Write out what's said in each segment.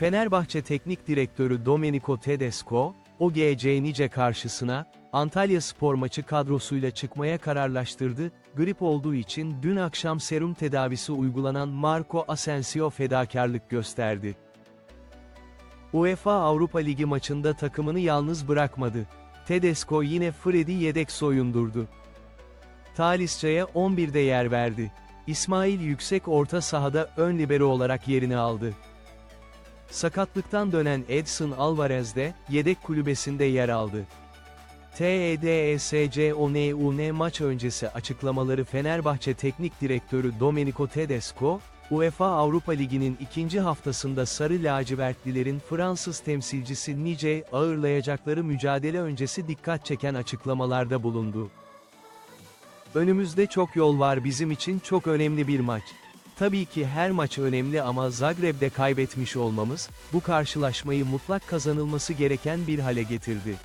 Fenerbahçe Teknik Direktörü Domenico Tedesco, OGC Nice karşısına, Antalya spor maçı kadrosuyla çıkmaya kararlaştırdı, grip olduğu için dün akşam serum tedavisi uygulanan Marco Asensio fedakarlık gösterdi. UEFA Avrupa Ligi maçında takımını yalnız bırakmadı. Tedesco yine Fred'i yedek soyundurdu. Talisca'ya 11'de yer verdi. İsmail Yüksek orta sahada ön libero olarak yerini aldı. Sakatlıktan dönen Edson Alvarez de, yedek kulübesinde yer aldı. TEDESCONUN maç öncesi açıklamaları Fenerbahçe Teknik Direktörü Domenico Tedesco, UEFA Avrupa Ligi'nin ikinci haftasında Sarı Lacivertlilerin Fransız temsilcisi Nice'yi ağırlayacakları mücadele öncesi dikkat çeken açıklamalarda bulundu. Önümüzde çok yol var bizim için çok önemli bir maç. Tabii ki her maç önemli ama Zagreb'de kaybetmiş olmamız, bu karşılaşmayı mutlak kazanılması gereken bir hale getirdi.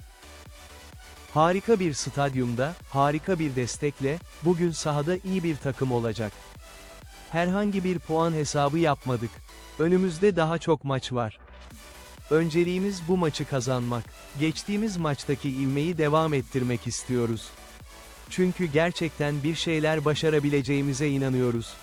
Harika bir stadyumda, harika bir destekle, bugün sahada iyi bir takım olacak. Herhangi bir puan hesabı yapmadık. Önümüzde daha çok maç var. Önceliğimiz bu maçı kazanmak. Geçtiğimiz maçtaki ivmeyi devam ettirmek istiyoruz. Çünkü gerçekten bir şeyler başarabileceğimize inanıyoruz.